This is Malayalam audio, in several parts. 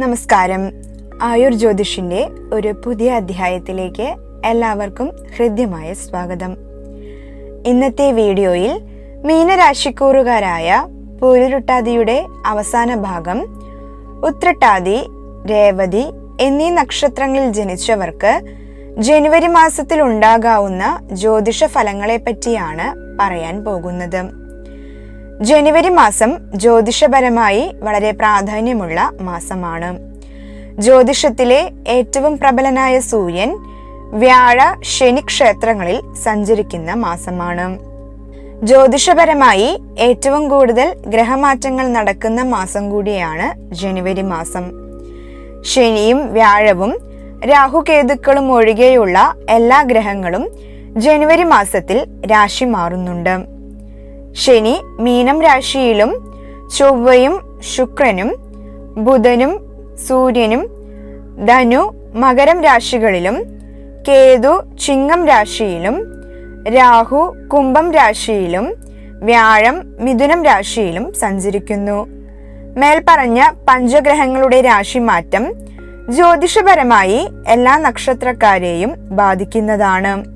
നമസ്കാരം. ആയുർ ജ്യോതിഷിന്റെ ഒരു പുതിയ അധ്യായത്തിലേക്ക് എല്ലാവർക്കും ഹൃദ്യമായ സ്വാഗതം. ഇന്നത്തെ വീഡിയോയിൽ മീനരാശിക്കൂറുകാരായ പൂരുരുട്ടാതിയുടെ അവസാന ഭാഗം ഉത്രട്ടാതി രേവതി എന്നീ നക്ഷത്രങ്ങളിൽ ജനിച്ചവർക്ക് ജനുവരി മാസത്തിൽ ഉണ്ടാകാവുന്ന ജ്യോതിഷ ഫലങ്ങളെ പറ്റിയാണ് പറയാൻ പോകുന്നത്. ജനുവരി മാസം ജ്യോതിഷപരമായി വളരെ പ്രാധാന്യമുള്ള മാസമാണ്. ജ്യോതിഷത്തിലെ ഏറ്റവും പ്രബലനായ സൂര്യൻ വ്യാഴ ശനി ക്ഷേത്രങ്ങളിൽ സഞ്ചരിക്കുന്ന മാസമാണ്. ജ്യോതിഷപരമായി ഏറ്റവും കൂടുതൽ ഗ്രഹമാറ്റങ്ങൾ നടക്കുന്ന മാസം കൂടിയാണ് ജനുവരി മാസം. ശനിയും വ്യാഴവും രാഹുകേതുക്കളും ഒഴികെയുള്ള എല്ലാ ഗ്രഹങ്ങളും ജനുവരി മാസത്തിൽ രാശി മാറുന്നുണ്ട്. ശനി മീനം രാശിയിലും ചൊവ്വയും ശുക്രനും ബുധനും സൂര്യനും ധനു മകരം രാശികളിലും കേതു ചിങ്ങം രാശിയിലും രാഹു കുംഭം രാശിയിലും വ്യാഴം മിഥുനം രാശിയിലും സഞ്ചരിക്കുന്നു. മേൽപ്പറഞ്ഞ പഞ്ചഗ്രഹങ്ങളുടെ രാശി മാറ്റം ജ്യോതിഷപരമായി എല്ലാ നക്ഷത്രക്കാരെയും ബാധിക്കുന്നതാണ്.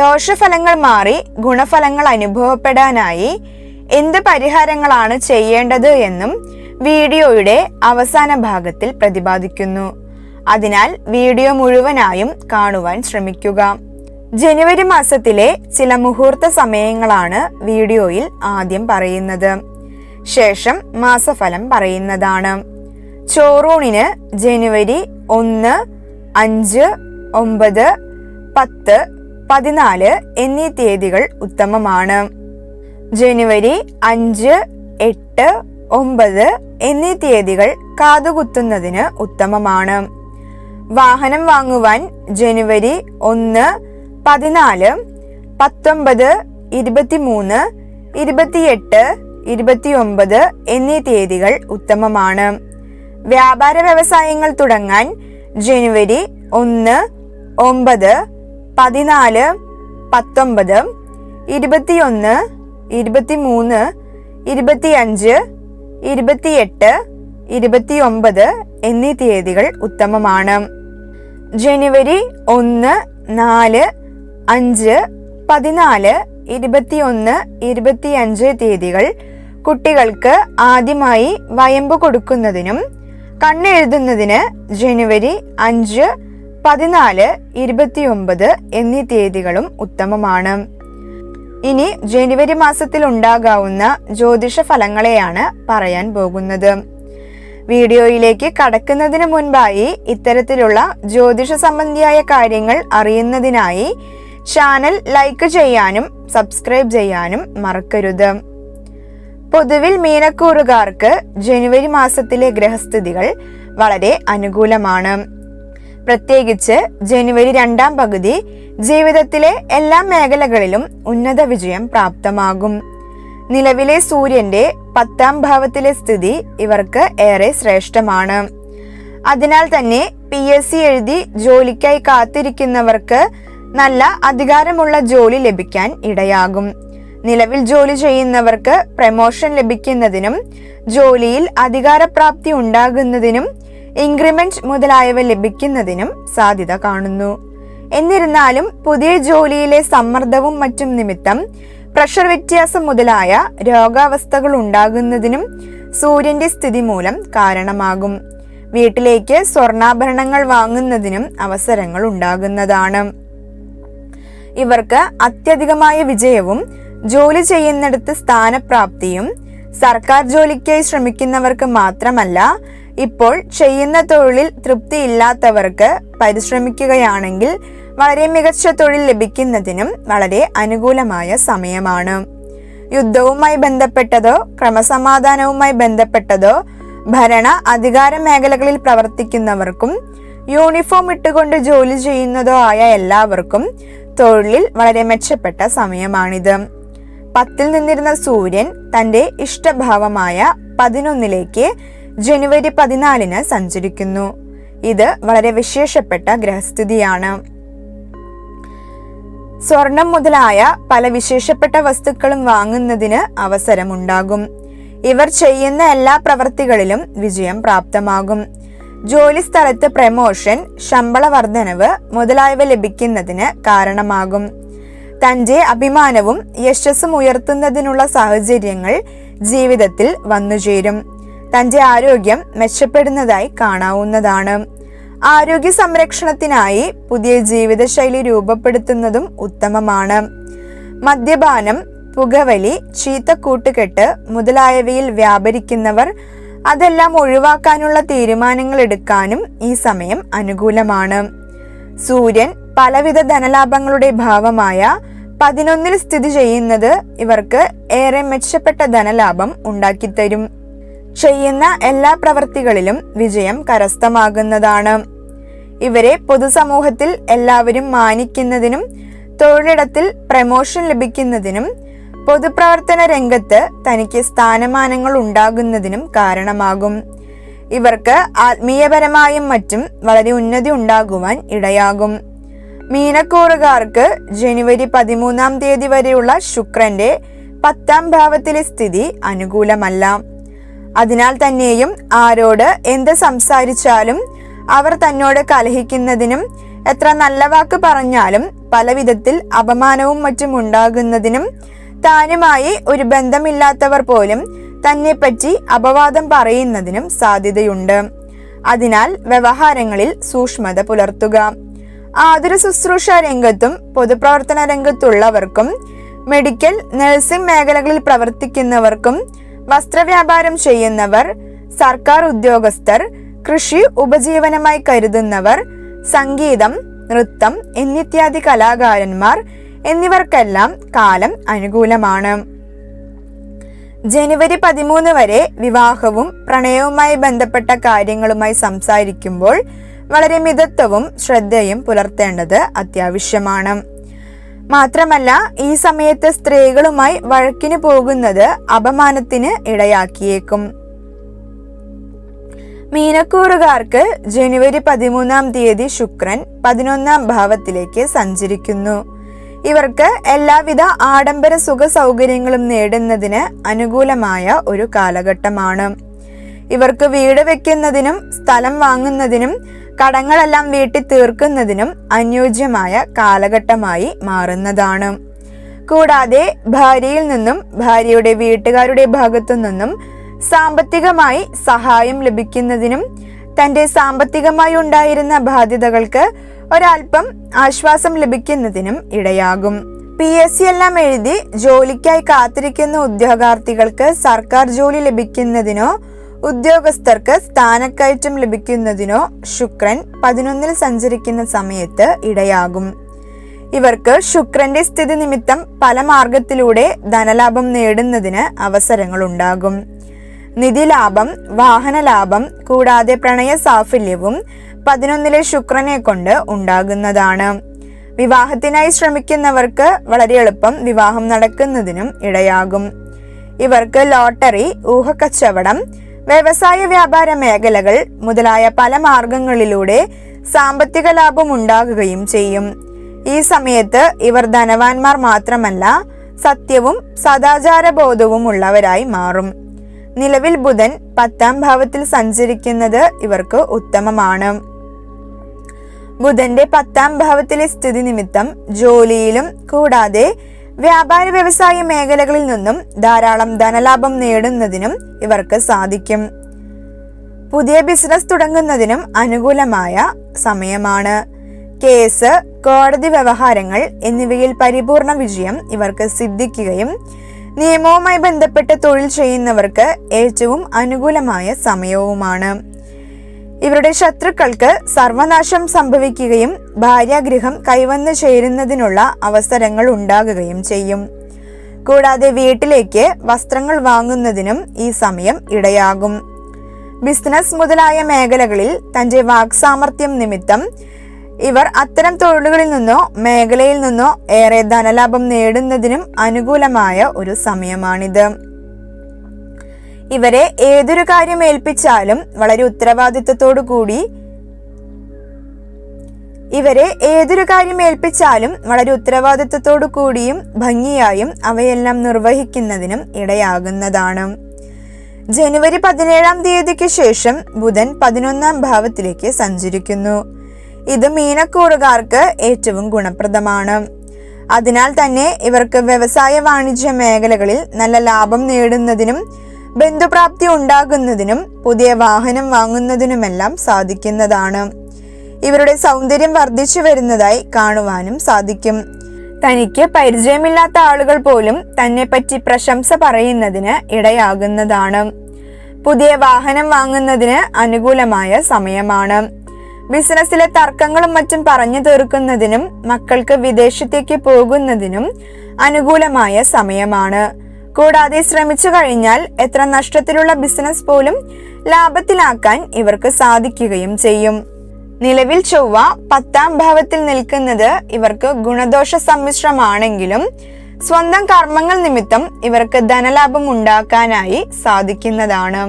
ദോഷഫലങ്ങൾ മാറി ഗുണഫലങ്ങൾ അനുഭവപ്പെടാനായി എന്ത് പരിഹാരങ്ങളാണ് ചെയ്യേണ്ടത് എന്നും വീഡിയോയുടെ അവസാന ഭാഗത്തിൽ പ്രതിപാദിക്കുന്നു. അതിനാൽ വീഡിയോ മുഴുവനായും കാണുവാൻ ശ്രമിക്കുക. ജനുവരി മാസത്തിലെ ചില മുഹൂർത്ത സമയങ്ങളാണ് വീഡിയോയിൽ ആദ്യം പറയുന്നത്. ശേഷം മാസഫലം പറയുന്നതാണ്. ചോറൂണിന് ജനുവരി ഒന്ന് അഞ്ച് ഒമ്പത് പത്ത് പതിനാല് എന്നീ തീയതികൾ ഉത്തമമാണ്. ജനുവരി അഞ്ച് എട്ട് ഒമ്പത് എന്നീ തീയതികൾ കാതുകുത്തുന്നതിന് ഉത്തമമാണ്. വാഹനം വാങ്ങുവാൻ ജനുവരി ഒന്ന് പതിനാല് പത്തൊമ്പത് ഇരുപത്തിമൂന്ന് ഇരുപത്തിയെട്ട് ഇരുപത്തിയൊമ്പത് എന്നീ തീയതികൾ ഉത്തമമാണ്. വ്യാപാര വ്യവസായങ്ങൾ തുടങ്ങാൻ ജനുവരി ഒന്ന് ഒമ്പത് പതിനാല് പത്തൊമ്പത് ഇരുപത്തിയൊന്ന് ഇരുപത്തിമൂന്ന് ഇരുപത്തിയഞ്ച് ഇരുപത്തിയെട്ട് ഇരുപത്തിയൊമ്പത് എന്നീ തീയതികൾ ഉത്തമമാണ്. ജനുവരി ഒന്ന് നാല് അഞ്ച് പതിനാല് ഇരുപത്തിയൊന്ന് ഇരുപത്തിയഞ്ച് തീയതികൾ കുട്ടികൾക്ക് ആദ്യമായി വയമ്പ് കൊടുക്കുന്നതിനും കണ്ണെഴുതുന്നതിന് ജനുവരി അഞ്ച് പതിനാല് ഇരുപത്തിയൊമ്പത് എന്നീ തീയതികളും ഉത്തമമാണ്. ഇനി ജനുവരി മാസത്തിൽ ഉണ്ടാകാവുന്ന ജ്യോതിഷ ഫലങ്ങളെയാണ് പറയാൻ പോകുന്നത്. വീഡിയോയിലേക്ക് കടക്കുന്നതിന് മുൻപായി ഇത്തരത്തിലുള്ള ജ്യോതിഷ സംബന്ധിയായ കാര്യങ്ങൾ അറിയുന്നതിനായി ചാനൽ ലൈക്ക് ചെയ്യാനും സബ്സ്ക്രൈബ് ചെയ്യാനും മറക്കരുത്. പൊതുവിൽ മീനക്കൂറുകാർക്ക് ജനുവരി മാസത്തിലെ ഗ്രഹസ്ഥിതികൾ വളരെ അനുകൂലമാണ്. പ്രത്യേകിച്ച് ജനുവരി രണ്ടാം പകുതി ജീവിതത്തിലെ എല്ലാ മേഖലകളിലും ഉന്നത വിജയം പ്രാപ്തമാകും. നിലവിലെ സൂര്യന്റെ പത്താം ഭാവത്തിലെ സ്ഥിതി ഇവർക്ക് ഏറെ ശ്രേഷ്ഠമാണ്. അതിനാൽ തന്നെ പി എസ് സി എഴുതി ജോലിക്കായി കാത്തിരിക്കുന്നവർക്ക് നല്ല അധികാരമുള്ള ജോലി ലഭിക്കാൻ ഇടയാകും. നിലവിൽ ജോലി ചെയ്യുന്നവർക്ക് പ്രമോഷൻ ലഭിക്കുന്നതിനും ജോലിയിൽ അധികാരപ്രാപ്തി ഉണ്ടാകുന്നതിനും ഇൻക്രിമെന്റ് മുതലായവ ലഭിക്കുന്നതിനും സാധ്യത കാണുന്നു. എന്നിരുന്നാലും പുതിയ ജോലിയിലെ സമ്മർദ്ദവും മറ്റും നിമിത്തം പ്രഷർ വ്യത്യാസം മുതലായ രോഗാവസ്ഥകൾ ഉണ്ടാകുന്നതിനും സൂര്യന്റെ സ്ഥിതി മൂലം കാരണമാകും. വീട്ടിലേക്ക് സ്വർണാഭരണങ്ങൾ വാങ്ങുന്നതിനും അവസരങ്ങൾ ഉണ്ടാകുന്നതാണ്. ഇവർക്ക് അത്യധികമായ വിജയവും ജോലി ചെയ്യുന്നിടത്ത് സ്ഥാനപ്രാപ്തിയും സർക്കാർ ജോലിക്കായി ശ്രമിക്കുന്നവർക്ക് മാത്രമല്ല ഇപ്പോൾ ചെയ്യുന്ന തൊഴിലിൽ തൃപ്തിയില്ലാത്തവർക്ക് പരിശ്രമിക്കുകയാണെങ്കിൽ വളരെ മികച്ച തൊഴിൽ ലഭിക്കുന്നതിനും വളരെ അനുകൂലമായ സമയമാണ്. യുദ്ധവുമായി ബന്ധപ്പെട്ടതോ ക്രമസമാധാനവുമായി ബന്ധപ്പെട്ടതോ ഭരണ അധികാര മേഖലകളിൽ പ്രവർത്തിക്കുന്നവർക്കും യൂണിഫോം ഇട്ടുകൊണ്ട് ജോലി ചെയ്യുന്നതോ ആയ എല്ലാവർക്കും തൊഴിലിൽ വളരെ മെച്ചപ്പെട്ട സമയമാണിത്. പത്തിൽ നിന്നിരുന്ന സൂര്യൻ തന്റെ ഇഷ്ടഭാവമായ പതിനൊന്നിലേക്ക് ജനുവരി പതിനാലിന് സഞ്ചരിക്കുന്നു. ഇത് വളരെ വിശേഷപ്പെട്ട ഗ്രഹസ്ഥിതിയാണ്. സ്വർണം മുതലായ പല വിശേഷപ്പെട്ട വസ്തുക്കളും വാങ്ങുന്നതിന് അവസരമുണ്ടാകും. ഇവർ ചെയ്യുന്ന എല്ലാ പ്രവൃത്തികളിലും വിജയം പ്രാപ്തമാകും. ജോലി സ്ഥലത്ത് പ്രമോഷൻ ശമ്പള വർധനവ് മുതലായവ ലഭിക്കുന്നതിന് കാരണമാകും. തന്റെ അഭിമാനവും യശസ്സും ഉയർത്തുന്നതിനുള്ള സാഹചര്യങ്ങൾ ജീവിതത്തിൽ വന്നുചേരും. തന്റെ ആരോഗ്യം മെച്ചപ്പെടുന്നതായി കാണാവുന്നതാണ്. ആരോഗ്യ സംരക്ഷണത്തിനായി പുതിയ ജീവിതശൈലി രൂപപ്പെടുത്തുന്നതും ഉത്തമമാണ്. മദ്യപാനം പുകവലി ചീത്ത കൂട്ടുകെട്ട് മുതലായവയിൽ വ്യാപരിക്കുന്നവർ അതെല്ലാം ഒഴിവാക്കാനുള്ള തീരുമാനങ്ങൾ എടുക്കാനും ഈ സമയം അനുകൂലമാണ്. സൂര്യൻ പലവിധ ധനലാഭങ്ങളുടെ ഭാവമായ പതിനൊന്നിൽ സ്ഥിതി ചെയ്യുന്നത് ഇവർക്ക് ഏറെ മെച്ചപ്പെട്ട ധനലാഭം ഉണ്ടാക്കിത്തരും. ചെയ്യുന്ന എല്ലാ പ്രവൃത്തികളിലും വിജയം കരസ്ഥമാകുന്നതാണ്. ഇവരെ പൊതുസമൂഹത്തിൽ എല്ലാവരും മാനിക്കുന്നതിനും തൊഴിലിടത്തിൽ പ്രമോഷൻ ലഭിക്കുന്നതിനും പൊതുപ്രവർത്തന രംഗത്ത് തനിക്ക് സ്ഥാനമാനങ്ങൾ ഉണ്ടാകുന്നതിനും കാരണമാകും. ഇവർക്ക് ആത്മീയപരമായും മറ്റും വളരെ ഉന്നതി ഉണ്ടാകുവാൻ ഇടയാകും. മീനക്കൂറുകാർക്ക് ജനുവരി പതിമൂന്നാം തീയതി വരെയുള്ള ശുക്രന്റെ പത്താം ഭാവത്തിലെ സ്ഥിതി അനുകൂലമല്ല. അതിനാൽ തന്നെയും ആരോട് എന്ത് സംസാരിച്ചാലും അവർ തന്നോട് കലഹിക്കുന്നതിനും എത്ര നല്ല വാക്ക് പറഞ്ഞാലും പല വിധത്തിൽ അപമാനവും മറ്റും ഉണ്ടാകുന്നതിനും താനുമായി ഒരു ബന്ധമില്ലാത്തവർ പോലും തന്നെപ്പറ്റി അപവാദം പറയുന്നതിനും സാധ്യതയുണ്ട്. അതിനാൽ വ്യവഹാരങ്ങളിൽ സൂക്ഷ്മത പുലർത്തുക. ആതുര ശുശ്രൂഷ രംഗത്തും പൊതുപ്രവർത്തന രംഗത്തുള്ളവർക്കും മെഡിക്കൽ നഴ്സിംഗ് മേഖലകളിൽ പ്രവർത്തിക്കുന്നവർക്കും വസ്ത്രവ്യാപാരം ചെയ്യുന്നവർ സർക്കാർ ഉദ്യോഗസ്ഥർ കൃഷി ഉപജീവനമായി കരുതുന്നവർ സംഗീതം നൃത്തം എന്നിത്യാദി കലാകാരന്മാർ എന്നിവർക്കെല്ലാം കാലം അനുകൂലമാണ്. ജനുവരി പതിമൂന്ന് വരെ വിവാഹവും പ്രണയവുമായി ബന്ധപ്പെട്ട കാര്യങ്ങളുമായി സംസാരിക്കുമ്പോൾ വളരെ മിതത്വവും ശ്രദ്ധയും പുലർത്തേണ്ടത് അത്യാവശ്യമാണ്. മാത്രമല്ല ഈ സമയത്ത് സ്ത്രീകളുമായി വഴക്കിന് പോകുന്നത് അപമാനത്തിന് ഇടയാക്കിയേക്കും. മീനക്കൂറുകാർക്ക് ജനുവരി പതിമൂന്നാം തീയതി ശുക്രൻ പതിനൊന്നാം ഭാവത്തിലേക്ക് സഞ്ചരിക്കുന്നു. ഇവർക്ക് എല്ലാവിധ ആഡംബര സുഖ സൗകര്യങ്ങളും നേടുന്നതിന് അനുകൂലമായ ഒരു കാലഘട്ടമാണ്. ഇവർക്ക് വീട് വെക്കുന്നതിനും സ്ഥലം വാങ്ങുന്നതിനും കടങ്ങളെല്ലാം വീട്ടി തീർക്കുന്നതിനും അനുയോജ്യമായ കാലഘട്ടമായി മാറുന്നതാണ്. കൂടാതെ ഭാര്യയിൽ നിന്നും ഭാര്യയുടെ വീട്ടുകാരുടെ ഭാഗത്തു നിന്നും സാമ്പത്തികമായി സഹായം ലഭിക്കുന്നതിനും തന്റെ സാമ്പത്തികമായി ഉണ്ടായിരുന്ന ബാധ്യതകൾക്ക് ഒരൽപ്പം ആശ്വാസം ലഭിക്കുന്നതിനും ഇടയാകും. പി എസ് സി എല്ലാം എഴുതി ജോലിക്കായി കാത്തിരിക്കുന്ന ഉദ്യോഗാർത്ഥികൾക്ക് സർക്കാർ ജോലി ലഭിക്കുന്നതിനോ ഉദ്യോഗസ്ഥർക്ക് സ്ഥാനക്കയറ്റം ലഭിക്കുന്നതിനോ ശുക്രൻ പതിനൊന്നിൽ സഞ്ചരിക്കുന്ന സമയത്ത് ഇടയാകും. ഇവർക്ക് ശുക്രന്റെ സ്ഥിതി നിമിത്തം പല മാർഗത്തിലൂടെ ധനലാഭം നേടുന്നതിന് അവസരങ്ങൾ ഉണ്ടാകും നിധിലാഭം വാഹനലാഭം കൂടാതെ പ്രണയ സാഫല്യവും പതിനൊന്നിലെ ശുക്രനെ കൊണ്ട് ഉണ്ടാകുന്നതാണ്. വിവാഹത്തിനായി ശ്രമിക്കുന്നവർക്ക് വളരെ എളുപ്പം വിവാഹം നടക്കുന്നതിനും ഇടയാകും. ഇവർക്ക് ലോട്ടറി ഊഹക്കച്ചവടം വ്യവസായ വ്യാപാര മേഖലകൾ മുതലായ പല മാർഗങ്ങളിലൂടെ സാമ്പത്തിക ലാഭം ഉണ്ടാകുകയും ചെയ്യും. ഈ സമയത്ത് ഇവർ ധനവാന്മാർ മാത്രമല്ല സത്യവും സദാചാരബോധവും ഉള്ളവരായി മാറും. നിലവിൽ ബുധൻ പത്താം ഭാവത്തിൽ സഞ്ചരിക്കുന്നത് ഇവർക്ക് ഉത്തമമാണ്. ബുധന്റെ പത്താം ഭാവത്തിലെ സ്ഥിതി നിമിത്തം ജോലിയിലും കൂടാതെ വ്യാപാര വ്യവസായ മേഖലകളിൽ നിന്നും ധാരാളം ധനലാഭം നേടുന്നതിനും ഇവർക്ക് സാധിക്കും. പുതിയ ബിസിനസ് തുടങ്ങുന്നതിനും അനുകൂലമായ സമയമാണ്. കേസ് കോടതി വ്യവഹാരങ്ങൾ എന്നിവയിൽ പരിപൂർണ വിജയം ഇവർക്ക് സിദ്ധിക്കുകയും നിയമവുമായി ബന്ധപ്പെട്ട് തൊഴിൽ ചെയ്യുന്നവർക്ക് ഏറ്റവും അനുകൂലമായ സമയവുമാണ്. ഇവരുടെ ശത്രുക്കൾക്ക് സർവനാശം സംഭവിക്കുകയും ഭാര്യാഗൃഹം കൈവന്നു ചേരുന്നതിനുള്ള അവസരങ്ങൾ ഉണ്ടാകുകയും ചെയ്യും. കൂടാതെ വീട്ടിലേക്ക് വസ്ത്രങ്ങൾ വാങ്ങുന്നതിനും ഈ സമയം ഇടയാകും. ബിസിനസ് മുതലായ മേഖലകളിൽ തന്റെ വാക്സാമർത്ഥ്യം നിമിത്തം ഇവർ അത്തരം തൊഴിലുകളിൽ നിന്നോ മേഖലയിൽ നിന്നോ ഏറെ ധനലാഭം നേടുന്നതിനും അനുകൂലമായ ഒരു സമയമാണിത്. ഇവരെ ഏതൊരു കാര്യം ഏൽപ്പിച്ചാലും വളരെ ഉത്തരവാദിത്വത്തോടു കൂടി ഇവരെ ഏതൊരു കാര്യം ഏൽപ്പിച്ചാലും വളരെ ഉത്തരവാദിത്വത്തോടു കൂടിയും ഭംഗിയായും അവയെല്ലാം നിർവഹിക്കുന്നതിനും ഇടയാകുന്നതാണ്. ജനുവരി പതിനേഴാം തീയതിക്ക് ശേഷം ബുധൻ പതിനൊന്നാം ഭാവത്തിലേക്ക് സഞ്ചരിക്കുന്നു. ഇത് മീനക്കൂറുകാർക്ക് ഏറ്റവും ഗുണപ്രദമാണ്. അതിനാൽ തന്നെ ഇവർക്ക് വ്യവസായ വാണിജ്യ മേഖലകളിൽ നല്ല ലാഭം നേടുന്നതിനും ബന്ധുപ്രാപ്തി ഉണ്ടാകുന്നതിനും പുതിയ വാഹനം വാങ്ങുന്നതിനുമെല്ലാം സാധിക്കുന്നതാണ്. ഇവരുടെ സൗന്ദര്യം വർദ്ധിച്ചു വരുന്നതായി കാണുവാനും സാധിക്കും. തനിക്ക് പരിചയമില്ലാത്ത ആളുകൾ പോലും തന്നെപ്പറ്റി പ്രശംസ പറയുന്നതിന് ഇടയാകുന്നതാണ്. പുതിയ വാഹനം വാങ്ങുന്നതിന് അനുകൂലമായ സമയമാണ്. ബിസിനസ്സിലെ തർക്കങ്ങളും മറ്റും പറഞ്ഞു തീർക്കുന്നതിനും മക്കൾക്ക് വിദേശത്തേക്ക് പോകുന്നതിനും അനുകൂലമായ സമയമാണ്. കൂടാതെ ശ്രമിച്ചു കഴിഞ്ഞാൽ എത്ര നഷ്ടത്തിലുള്ള ബിസിനസ് പോലും ലാഭത്തിലാക്കാൻ ഇവർക്ക് സാധിക്കുകയും ചെയ്യും. നിലവിൽ ചൊവ്വ പത്താം ഭാവത്തിൽ നിൽക്കുന്നത് ഇവർക്ക് ഗുണദോഷ സമ്മിശ്രമാണെങ്കിലും സ്വന്തം കർമ്മങ്ങൾ നിമിത്തം ഇവർക്ക് ധനലാഭം ഉണ്ടാക്കാനായി സാധിക്കുന്നതാണ്.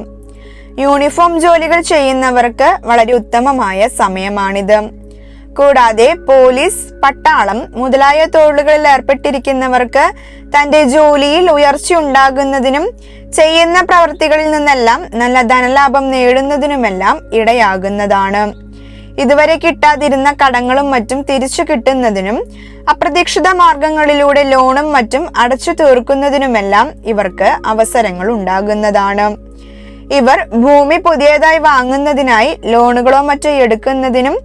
യൂണിഫോം ജോലികൾ ചെയ്യുന്നവർക്ക് വളരെ ഉത്തമമായ സമയമാണിത്. കൂടാതെ പോലീസ് പട്ടാളം മുതലായ തൊഴിലുകളിൽ ഏർപ്പെട്ടിരിക്കുന്നവർക്ക് തന്റെ ജോലിയിൽ ഉയർച്ച ഉണ്ടാകുന്നതിനും ചെയ്യുന്ന പ്രവർത്തികളിൽ നിന്നെല്ലാം നല്ല ധനലാഭം നേടുന്നതിനുമെല്ലാം ഇടയാകുന്നതാണ്. ഇതുവരെ കിട്ടാതിരുന്ന കടങ്ങളും മറ്റും തിരിച്ചു കിട്ടുന്നതിനും അപ്രതീക്ഷിത മാർഗങ്ങളിലൂടെ ലോണും മറ്റും അടച്ചു തീർക്കുന്നതിനുമെല്ലാം ഇവർക്ക് അവസരങ്ങൾ ഉണ്ടാകുന്നതാണ്. ഇവർ ഭൂമി പുതിയതായി വാങ്ങുന്നതിനായി ലോണുകളോ മറ്റോ എടുക്കുന്നതിനും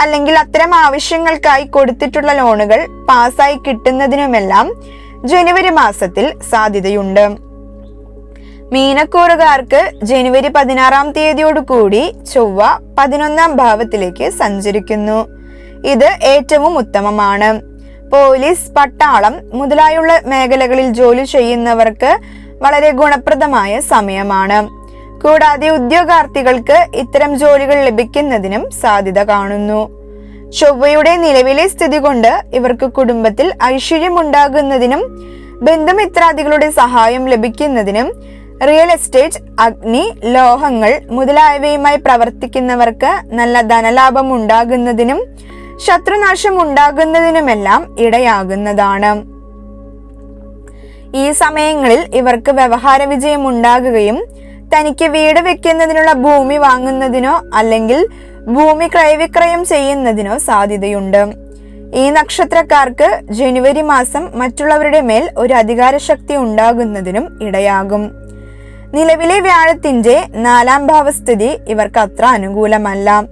അല്ലെങ്കിൽ അത്തരം ആവശ്യങ്ങൾക്കായി കൊടുത്തിട്ടുള്ള ലോണുകൾ പാസ്സായി കിട്ടുന്നതിനുമെല്ലാം ജനുവരി മാസത്തിൽ സാധ്യതയുണ്ട്. മീനക്കൂറുകാർക്ക് ജനുവരി പതിനാറാം തീയതിയോടുകൂടി ചൊവ്വ പതിനൊന്നാം ഭാവത്തിലേക്ക് സഞ്ചരിക്കുന്നു. ഇത് ഏറ്റവും ഉത്തമമാണ്. പോലീസ് പട്ടാളം മുതലായുള്ള മേഖലകളിൽ ജോലി ചെയ്യുന്നവർക്ക് വളരെ ഗുണപ്രദമായ സമയമാണ്. കൂടാതെ ഉദ്യോഗാർത്ഥികൾക്ക് ഇത്തരം ജോലികൾ ലഭിക്കുന്നതിനും സാധ്യത കാണുന്നു. ചൊവ്വയുടെ നിലവിലെ സ്ഥിതി കൊണ്ട് ഇവർക്ക് കുടുംബത്തിൽ ഐശ്വര്യം ഉണ്ടാകുന്നതിനും ബന്ധുമിത്രാദികളുടെ സഹായം ലഭിക്കുന്നതിനും റിയൽ എസ്റ്റേറ്റ് അഗ്നി ലോഹങ്ങൾ മുതലായവയുമായി പ്രവർത്തിക്കുന്നവർക്ക് നല്ല ധനലാഭം ഉണ്ടാകുന്നതിനും ശത്രുനാശം ഉണ്ടാകുന്നതിനുമെല്ലാം ഇടയാകുന്നതാണ്. ഈ സമയങ്ങളിൽ ഇവർക്ക് വ്യവഹാര വിജയം ഉണ്ടാകുകയും തനിക്ക് വീട് വെക്കുന്നതിനുള്ള ഭൂമി വാങ്ങുന്നതിനോ അല്ലെങ്കിൽ ഭൂമി ക്രയവിക്രയം ചെയ്യുന്നതിനോ സാധ്യതയുണ്ട്. ഈ നക്ഷത്രക്കാർക്ക് ജനുവരി മാസം മറ്റുള്ളവരുടെ മേൽ ഒരു അധികാരശക്തി ഉണ്ടാകുന്നതിനും ഇടയാകും. നിലവിലെ വ്യാഴത്തിന്റെ നാലാം ഭാവസ്ഥിതി ഇവർക്ക് അത്ര അനുകൂലമല്ല.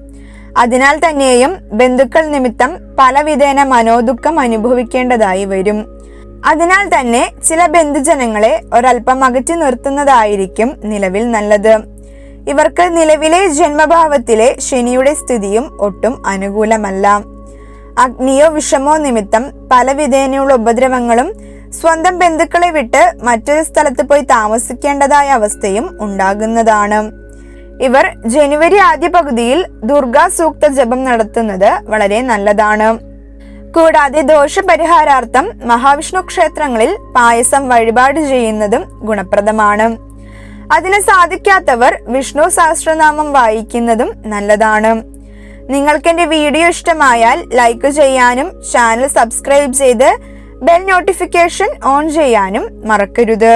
അതിനാൽ തന്നെയും ബന്ധുക്കൾ നിമിത്തം പലവിധേന മനോദുഃഖം അനുഭവിക്കേണ്ടതായി വരും. അതിനാൽ തന്നെ ചില ബന്ധുജനങ്ങളെ ഒരൽപ്പം അകറ്റി നിർത്തുന്നതായിരിക്കും നിലവിൽ നല്ലത്. ഇവർക്ക് നിലവിലെ ജന്മഭാവത്തിലെ ശനിയുടെ സ്ഥിതിയും ഒട്ടും അനുകൂലമല്ല. അഗ്നിയോ വിഷമോ നിമിത്തം പലവിധേനയുള്ള ഉപദ്രവങ്ങളും സ്വന്തം ബന്ധുക്കളെ വിട്ട് മറ്റൊരു സ്ഥലത്ത് പോയി താമസിക്കേണ്ടതായ അവസ്ഥയും ഉണ്ടാകുന്നതാണ്. ഇവർ ജനുവരി ആദ്യ പകുതിയിൽ ദുർഗാ സൂക്ത ജപം നടത്തുന്നത് വളരെ നല്ലതാണ്. കൂടാതെ ദോഷപരിഹാരാർത്ഥം മഹാവിഷ്ണു ക്ഷേത്രങ്ങളിൽ പായസം വഴിപാട് ചെയ്യുന്നതും ഗുണപ്രദമാണ്. അതിന് സാധിക്കാത്തവർ വിഷ്ണു സഹസ്രനാമം വായിക്കുന്നതും നല്ലതാണ്. നിങ്ങൾക്ക് എന്റെ വീഡിയോ ഇഷ്ടമായാൽ ലൈക്ക് ചെയ്യാനും ചാനൽ സബ്സ്ക്രൈബ് ചെയ്ത് ബെൽ നോട്ടിഫിക്കേഷൻ ഓൺ ചെയ്യാനും മറക്കരുത്.